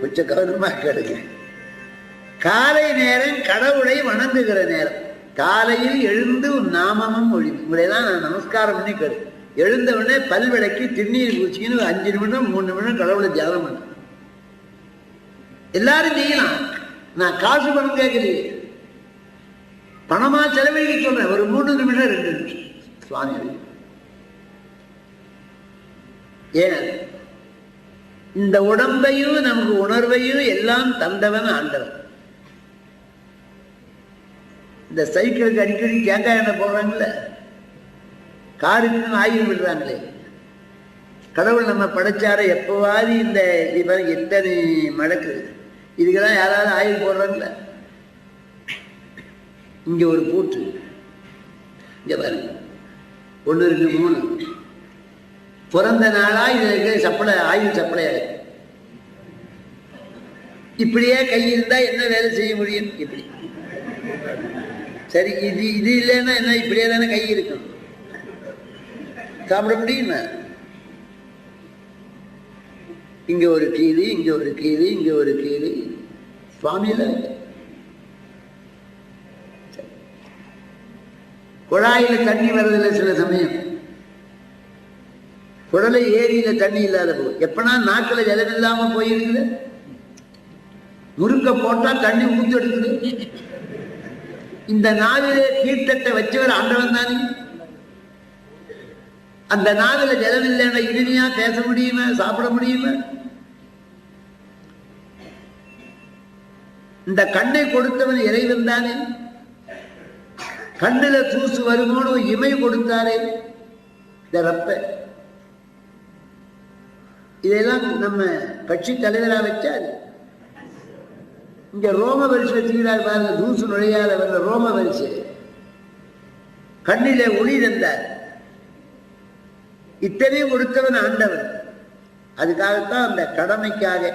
கொஞ்சம் கவனமா கேளுங்க. காலை நேரம் கடவுளை வணங்குகிற நேரம். காலையில் எழுந்து உன் நாமமும் மொழி உங்களையெல்லாம் நான் நமஸ்காரம் பண்ணி கேடு எழுந்த உடனே பல் விளக்கி திருநீர் குச்சின்னு ஒரு அஞ்சு நிமிடம் மூணு நிமிடம் கடவுளை தியானம் பண்ண. எல்லாரும் செய்யலாம். நான் காசு பணம் கேட்கலையே. பணமா செலவழிக்க சொல்றேன். ஒரு மூணு நிமிடம் ரெண்டு நிமிஷம் சுவாமி ஏன்? இந்த உடம்பையும் நமக்கு உணர்வையும் எல்லாம் தந்தவன் ஆண்டவன். இந்த சைக்கிளுக்கு அடிக்கடி தேங்காய் எண்ணெய் போடுறாங்கல்ல? காருக்கு ஆயில் விடுறாங்களே. கடவுள் நம்ம படைச்சார எப்போவாது இந்த இவன் எத்தனை மடக்கு. இதுக்கெல்லாம் யாராவது ஆயில் போடுறாங்கல்ல இங்க ஒரு பூட்டு. இங்க பாருங்க. ஒன்று இருக்கு மூணு. பிறந்த நாளா இதுல சப்ளை சப்பளை ஆயில் ஆகுது இப்படியே கை இருந்தா என்ன வேலை செய்ய முடியும்? இப்படி. சரி இது இது இல்லைன்னா என்ன? இப்படியே தானே கை இருக்கும். சாப்பிட முடியுமா? இங்க ஒரு கீழி இங்க ஒரு கீழி இங்க ஒரு கீழி. சுவாமியில குழாயில தண்ணி வர்றதில்லை சில சமயம் குடலை ஏரியில தண்ணி இல்லாத போது. எப்பனா நாக்கில் ஜலம் இல்லாம போயிருக்குது? முருங்க போட்டா தண்ணி ஊத்து எடுக்குது. இந்த நாவிலே தீர்த்தத்தை வச்சவர் ஆண்டவன் தானே? அந்த நாவில ஜலம் இல்லைன்னா இனிமையா பேச முடியுமா சாப்பிட முடியுமா? இந்த கண்ணை கொடுத்தவன் இறைவன் தானே? கண்ணுல தூசு வருமோன்னு இமை கொடுத்தாரே? இந்த ரப்ப. இதெல்லாம் நம்ம கட்சி தலைவரா வச்சார் இங்க ரோம வரிசை வச்சுக்கிறார் பாருங்க தூசு நுழையாத வர்ற ரோம வரிசை. கண்ணிலே ஒளி தந்தார். இத்தனையும் கொடுத்தவன் ஆண்டவன். அதுக்காகத்தான் அந்த கடமைக்காக